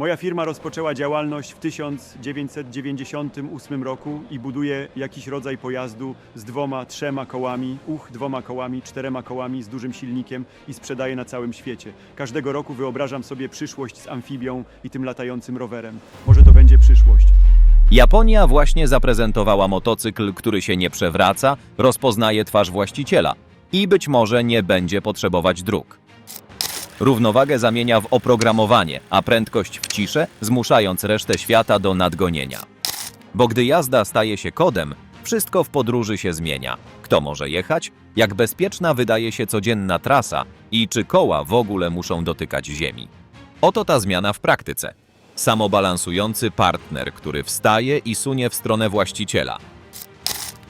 Moja firma rozpoczęła działalność w 1998 roku i buduje jakiś rodzaj pojazdu z dwoma, trzema kołami, uch, dwoma kołami, czterema kołami z dużym silnikiem i sprzedaje na całym świecie. Każdego roku wyobrażam sobie przyszłość z amfibią i tym latającym rowerem. Może to będzie przyszłość. Japonia właśnie zaprezentowała motocykl, który się nie przewraca, rozpoznaje twarz właściciela i być może nie będzie potrzebować dróg. Równowagę zamienia w oprogramowanie, a prędkość w ciszę, zmuszając resztę świata do nadgonienia. Bo gdy jazda staje się kodem, wszystko w podróży się zmienia. Kto może jechać, jak bezpieczna wydaje się codzienna trasa i czy koła w ogóle muszą dotykać ziemi. Oto ta zmiana w praktyce. Samobalansujący partner, który wstaje i sunie w stronę właściciela.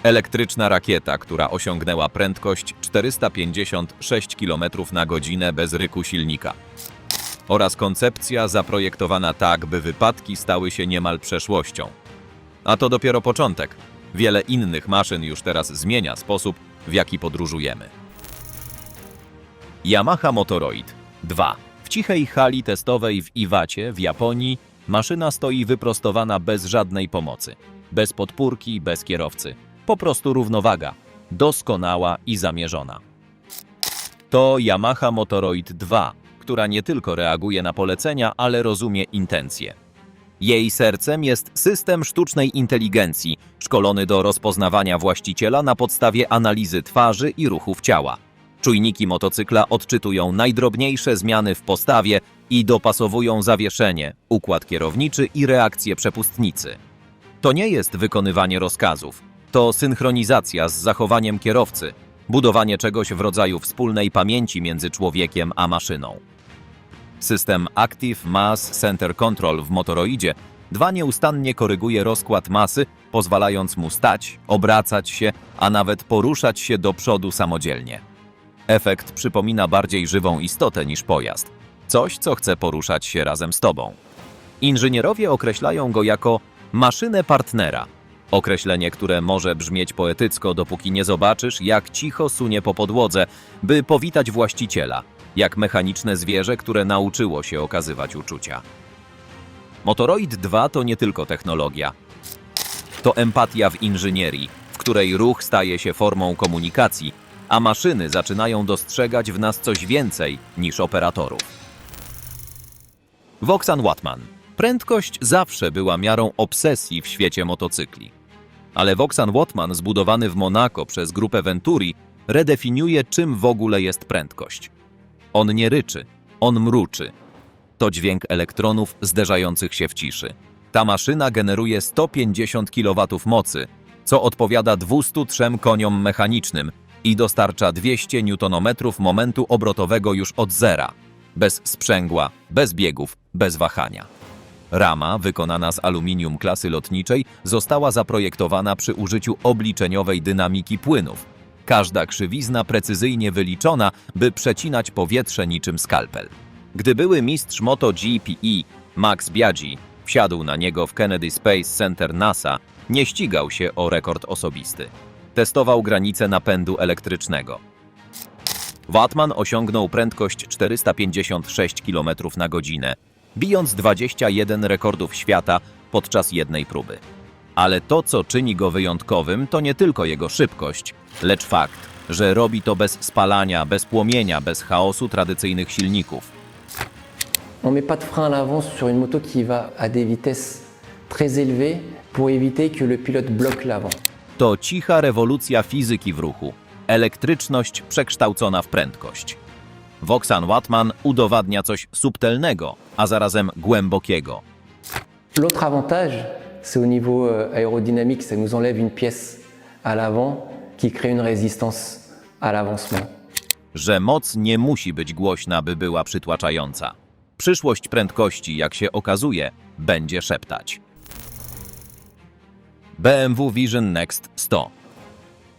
Elektryczna rakieta, która osiągnęła prędkość 456 km na godzinę bez ryku silnika. Oraz koncepcja zaprojektowana tak, by wypadki stały się niemal przeszłością. A to dopiero początek. Wiele innych maszyn już teraz zmienia sposób, w jaki podróżujemy. Yamaha Motoroid 2. W cichej hali testowej w Iwacie w Japonii maszyna stoi wyprostowana bez żadnej pomocy. Bez podpórki, bez kierowcy. Po prostu równowaga. Doskonała i zamierzona. To Yamaha Motoroid 2, która nie tylko reaguje na polecenia, ale rozumie intencje. Jej sercem jest system sztucznej inteligencji, szkolony do rozpoznawania właściciela na podstawie analizy twarzy i ruchów ciała. Czujniki motocykla odczytują najdrobniejsze zmiany w postawie i dopasowują zawieszenie, układ kierowniczy i reakcję przepustnicy. To nie jest wykonywanie rozkazów, to synchronizacja z zachowaniem kierowcy, budowanie czegoś w rodzaju wspólnej pamięci między człowiekiem a maszyną. System Active Mass Center Control w Motoroidzie 2 nieustannie koryguje rozkład masy, pozwalając mu stać, obracać się, a nawet poruszać się do przodu samodzielnie. Efekt przypomina bardziej żywą istotę niż pojazd. Coś, co chce poruszać się razem z tobą. Inżynierowie określają go jako maszynę partnera. Określenie, które może brzmieć poetycko, dopóki nie zobaczysz, jak cicho sunie po podłodze, by powitać właściciela, jak mechaniczne zwierzę, które nauczyło się okazywać uczucia. Motoroid 2 to nie tylko technologia. To empatia w inżynierii, w której ruch staje się formą komunikacji, a maszyny zaczynają dostrzegać w nas coś więcej niż operatorów. Voxan Watman. Prędkość zawsze była miarą obsesji w świecie motocykli. Ale Voxan Watman, zbudowany w Monako przez grupę Venturi, redefiniuje, czym w ogóle jest prędkość. On nie ryczy, on mruczy. To dźwięk elektronów zderzających się w ciszy. Ta maszyna generuje 150 kW mocy, co odpowiada 203 koniom mechanicznym i dostarcza 200 Nm momentu obrotowego już od zera. Bez sprzęgła, bez biegów, bez wahania. Rama, wykonana z aluminium klasy lotniczej, została zaprojektowana przy użyciu obliczeniowej dynamiki płynów. Każda krzywizna precyzyjnie wyliczona, by przecinać powietrze niczym skalpel. Gdy były mistrz MotoGPE Max Biaggi wsiadł na niego w Kennedy Space Center NASA, nie ścigał się o rekord osobisty. Testował granice napędu elektrycznego. Watman osiągnął prędkość 456 km na godzinę, bijąc 21 rekordów świata podczas jednej próby. Ale to, co czyni go wyjątkowym, to nie tylko jego szybkość, lecz fakt, że robi to bez spalania, bez płomienia, bez chaosu tradycyjnych silników. On met pas de frein à l'avant sur une moto qui va à des vitesses très élevées pour éviter que le pilote bloque l'avant. To cicha rewolucja fizyki w ruchu, elektryczność przekształcona w prędkość. Voxan Watman udowadnia coś subtelnego, a zarazem głębokiego. L'autre avantage, c'est au niveau euh, aérodynamique, ça nous enlève une pièce à l'avant qui crée une résistance à l'avancement. że moc nie musi być głośna, by była przytłaczająca. Przyszłość prędkości, jak się okazuje, będzie szeptać. BMW Vision Next 100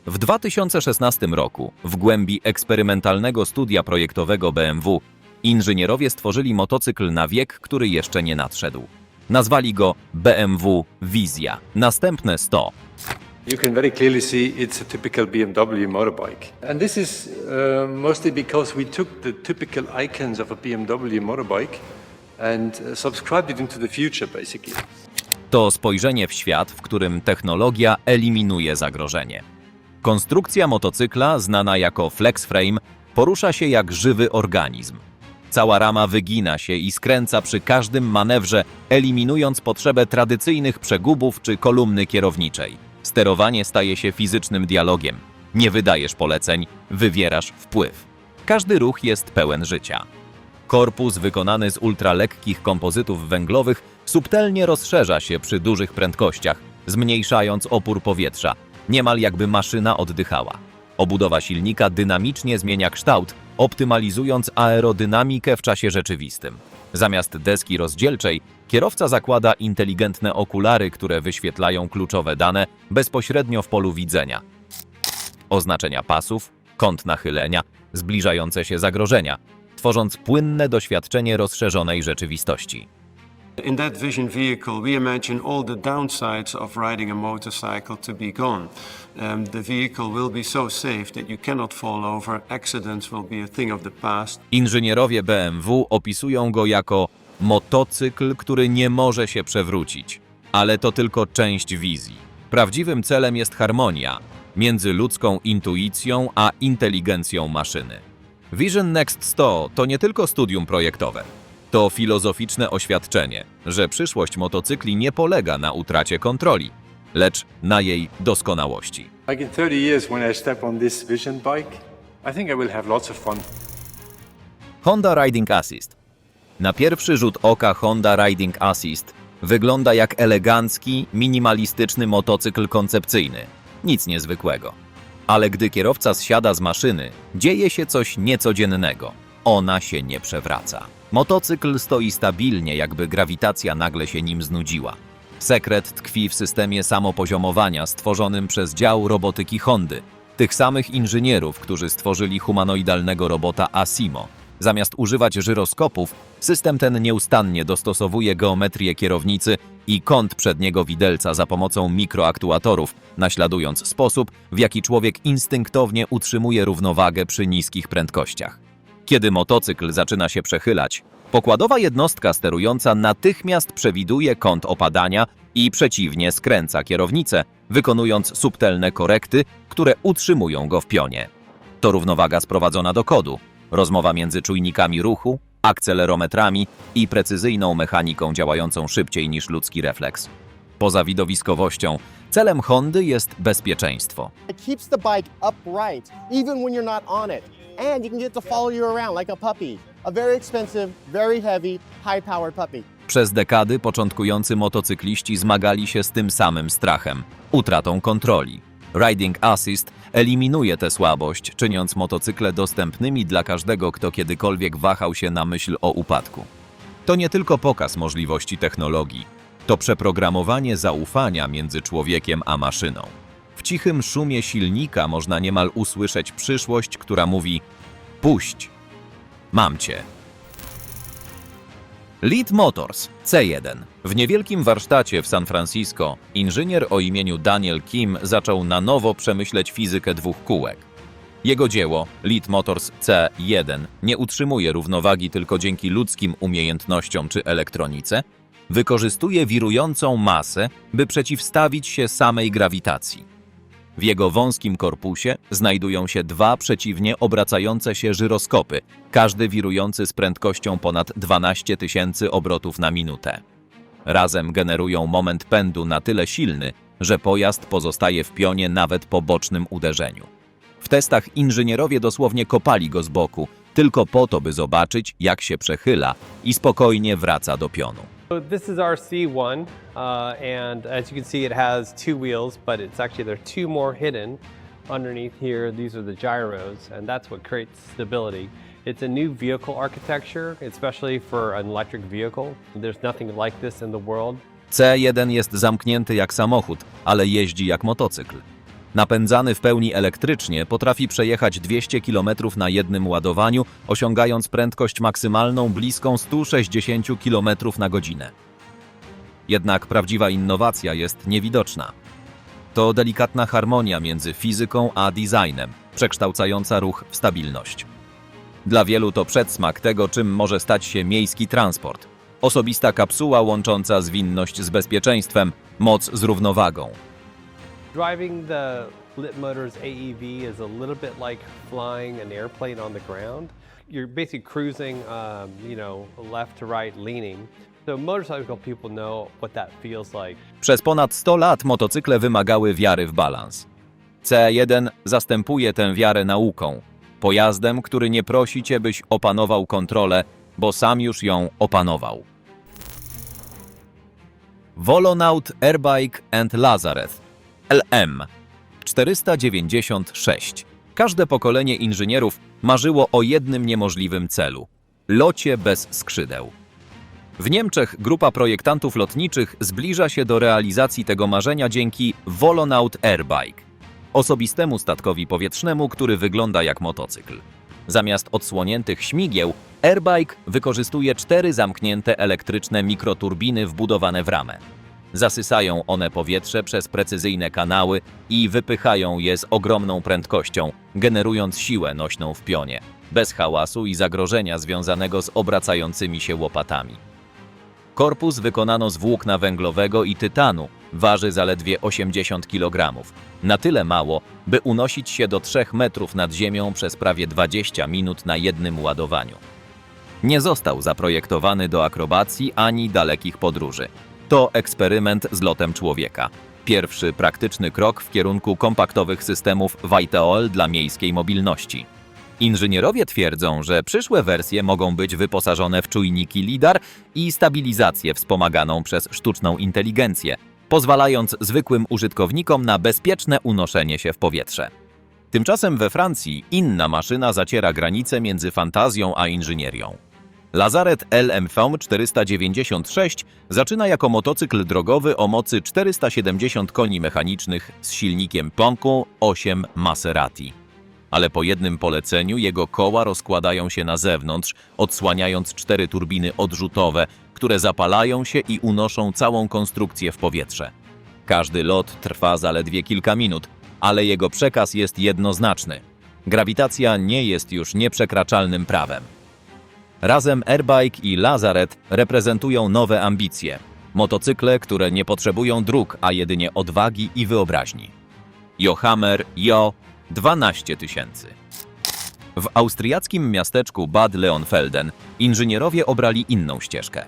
W 2016 roku, w głębi eksperymentalnego studia projektowego BMW, inżynierowie stworzyli motocykl na wiek, który jeszcze nie nadszedł. Nazwali go BMW Wizja. Następne 100 You can very clearly see it's a typical BMW motorbike. And this is uh, mostly because we took the typical icons of a BMW motorbike and uh, subscribe it into the future, basically. To spojrzenie w świat, w którym technologia eliminuje zagrożenie. Konstrukcja motocykla, znana jako flex frame, porusza się jak żywy organizm. Cała rama wygina się i skręca przy każdym manewrze, eliminując potrzebę tradycyjnych przegubów czy kolumny kierowniczej. Sterowanie staje się fizycznym dialogiem. Nie wydajesz poleceń, wywierasz wpływ. Każdy ruch jest pełen życia. Korpus wykonany z ultralekkich kompozytów węglowych subtelnie rozszerza się przy dużych prędkościach, zmniejszając opór powietrza, niemal jakby maszyna oddychała. Obudowa silnika dynamicznie zmienia kształt, optymalizując aerodynamikę w czasie rzeczywistym. Zamiast deski rozdzielczej, kierowca zakłada inteligentne okulary, które wyświetlają kluczowe dane bezpośrednio w polu widzenia. Oznaczenia pasów, kąt nachylenia, zbliżające się zagrożenia, tworząc płynne doświadczenie rozszerzonej rzeczywistości. In that vision vehicle, we imagine all the downsides of riding a motorcycle to be gone. Um, the vehicle will be so safe that you cannot fall over, accidents will be a thing of the past. Inżynierowie BMW opisują go jako motocykl, który nie może się przewrócić. Ale to tylko część wizji. Prawdziwym celem jest harmonia między ludzką intuicją a inteligencją maszyny. Vision Next 100 to nie tylko studium projektowe. To filozoficzne oświadczenie, że przyszłość motocykli nie polega na utracie kontroli, lecz na jej doskonałości. Like in 30 years, when I step on this Vision bike, I think I will have lots of fun. Honda Riding Assist. Na pierwszy rzut oka Honda Riding Assist wygląda jak elegancki, minimalistyczny motocykl koncepcyjny. Nic niezwykłego. Ale gdy kierowca zsiada z maszyny, dzieje się coś niecodziennego. Ona się nie przewraca. Motocykl stoi stabilnie, jakby grawitacja nagle się nim znudziła. Sekret tkwi w systemie samopoziomowania stworzonym przez dział robotyki Hondy, tych samych inżynierów, którzy stworzyli humanoidalnego robota Asimo. Zamiast używać żyroskopów, system ten nieustannie dostosowuje geometrię kierownicy i kąt przedniego widelca za pomocą mikroaktuatorów, naśladując sposób, w jaki człowiek instynktownie utrzymuje równowagę przy niskich prędkościach. Kiedy motocykl zaczyna się przechylać, pokładowa jednostka sterująca natychmiast przewiduje kąt opadania i przeciwnie skręca kierownicę, wykonując subtelne korekty, które utrzymują go w pionie. To równowaga sprowadzona do kodu, rozmowa między czujnikami ruchu, akcelerometrami i precyzyjną mechaniką działającą szybciej niż ludzki refleks. Poza widowiskowością, celem Hondy jest bezpieczeństwo. It keeps the bike upright, even when you're not on it. And you can get to follow you around like a puppy. A very expensive, very heavy, high powered puppy. Przez dekady początkujący motocykliści zmagali się z tym samym strachem utratą kontroli. Riding Assist eliminuje tę słabość, czyniąc motocykle dostępnymi dla każdego, kto kiedykolwiek wahał się na myśl o upadku. To nie tylko pokaz możliwości technologii, to przeprogramowanie zaufania między człowiekiem a maszyną. W cichym szumie silnika można niemal usłyszeć przyszłość, która mówi: Puść, mam cię. Lead Motors C1. W niewielkim warsztacie w San Francisco inżynier o imieniu Daniel Kim zaczął na nowo przemyśleć fizykę dwóch kółek. Jego dzieło, Lead Motors C1, nie utrzymuje równowagi tylko dzięki ludzkim umiejętnościom czy elektronice, wykorzystuje wirującą masę, by przeciwstawić się samej grawitacji. W jego wąskim korpusie znajdują się dwa przeciwnie obracające się żyroskopy, każdy wirujący z prędkością ponad 12 tysięcy obrotów na minutę. Razem generują moment pędu na tyle silny, że pojazd pozostaje w pionie nawet po bocznym uderzeniu. W testach inżynierowie dosłownie kopali go z boku, tylko po to, by zobaczyć, jak się przechyla i spokojnie wraca do pionu. So this is our C1, uh, and as you can see, it has two wheels, but it's actually there are two more hidden underneath here. These are the gyros, and that's what creates stability. It's a new vehicle architecture, especially for an electric vehicle. There's nothing like this in the world. C1 jest zamknięty jak samochód, ale jeździ jak motocykl. Napędzany w pełni elektrycznie potrafi przejechać 200 km na jednym ładowaniu, osiągając prędkość maksymalną bliską 160 km na godzinę. Jednak prawdziwa innowacja jest niewidoczna. To delikatna harmonia między fizyką a designem, przekształcająca ruch w stabilność. Dla wielu to przedsmak tego, czym może stać się miejski transport. Osobista kapsuła łącząca zwinność z bezpieczeństwem, moc z równowagą. Driving the Lit Motors AEV is a little bit like flying an airplane on the ground. You're basically cruising, um, you know, left to right, leaning. So motorcycle people know what that feels like. Przez ponad 100 lat motocykle wymagały wiary w balans. C1 zastępuje tę wiarę nauką, pojazdem, który nie prosi cię, byś opanował kontrolę, bo sam już ją opanował. Volonaut Airbike and Lazareth LM 496. Każde pokolenie inżynierów marzyło o jednym niemożliwym celu locie bez skrzydeł. W Niemczech grupa projektantów lotniczych zbliża się do realizacji tego marzenia dzięki Volonaut Airbike, osobistemu statkowi powietrznemu, który wygląda jak motocykl. Zamiast odsłoniętych śmigieł, Airbike wykorzystuje cztery zamknięte elektryczne mikroturbiny wbudowane w ramę. Zasysają one powietrze przez precyzyjne kanały i wypychają je z ogromną prędkością, generując siłę nośną w pionie, bez hałasu i zagrożenia związanego z obracającymi się łopatami. Korpus wykonano z włókna węglowego i tytanu, waży zaledwie 80 kg. Na tyle mało, by unosić się do 3 metrów nad ziemią przez prawie 20 minut na jednym ładowaniu. Nie został zaprojektowany do akrobacji ani dalekich podróży. To eksperyment z lotem człowieka. Pierwszy praktyczny krok w kierunku kompaktowych systemów Vitaol dla miejskiej mobilności. Inżynierowie twierdzą, że przyszłe wersje mogą być wyposażone w czujniki LIDAR i stabilizację wspomaganą przez sztuczną inteligencję, pozwalając zwykłym użytkownikom na bezpieczne unoszenie się w powietrze. Tymczasem we Francji inna maszyna zaciera granicę między fantazją a inżynierią. Lazaret LMV 496 zaczyna jako motocykl drogowy o mocy 470 koni mechanicznych z silnikiem Ponku 8 Maserati ale po jednym poleceniu jego koła rozkładają się na zewnątrz, odsłaniając cztery turbiny odrzutowe, które zapalają się i unoszą całą konstrukcję w powietrze. Każdy lot trwa zaledwie kilka minut, ale jego przekaz jest jednoznaczny. Grawitacja nie jest już nieprzekraczalnym prawem. Razem Airbike i Lazaret reprezentują nowe ambicje. Motocykle, które nie potrzebują dróg, a jedynie odwagi i wyobraźni. Johammer Jo 12 tysięcy. W austriackim miasteczku Bad Leonfelden inżynierowie obrali inną ścieżkę.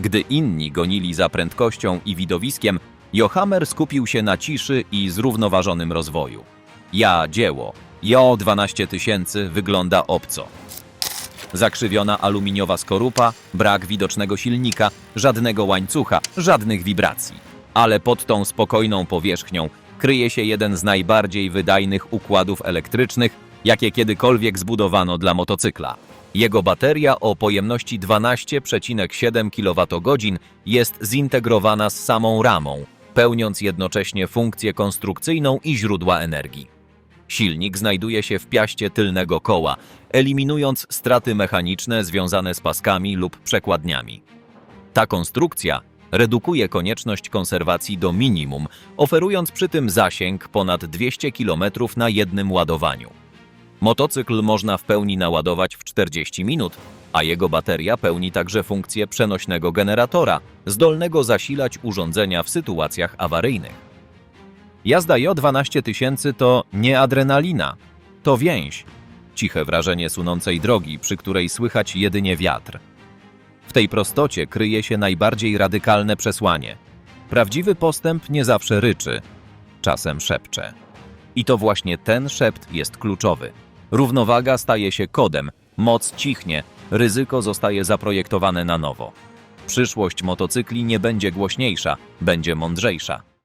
Gdy inni gonili za prędkością i widowiskiem, Johammer skupił się na ciszy i zrównoważonym rozwoju. Ja dzieło, Jo 12 tysięcy wygląda obco. Zakrzywiona aluminiowa skorupa, brak widocznego silnika, żadnego łańcucha, żadnych wibracji. Ale pod tą spokojną powierzchnią kryje się jeden z najbardziej wydajnych układów elektrycznych, jakie kiedykolwiek zbudowano dla motocykla. Jego bateria o pojemności 12,7 kWh jest zintegrowana z samą ramą, pełniąc jednocześnie funkcję konstrukcyjną i źródła energii. Silnik znajduje się w piaście tylnego koła, eliminując straty mechaniczne związane z paskami lub przekładniami. Ta konstrukcja redukuje konieczność konserwacji do minimum, oferując przy tym zasięg ponad 200 km na jednym ładowaniu. Motocykl można w pełni naładować w 40 minut, a jego bateria pełni także funkcję przenośnego generatora, zdolnego zasilać urządzenia w sytuacjach awaryjnych. Jazda J12 tysięcy to nie adrenalina, to więź. Ciche wrażenie sunącej drogi, przy której słychać jedynie wiatr. W tej prostocie kryje się najbardziej radykalne przesłanie. Prawdziwy postęp nie zawsze ryczy, czasem szepcze. I to właśnie ten szept jest kluczowy. Równowaga staje się kodem, moc cichnie, ryzyko zostaje zaprojektowane na nowo. Przyszłość motocykli nie będzie głośniejsza, będzie mądrzejsza.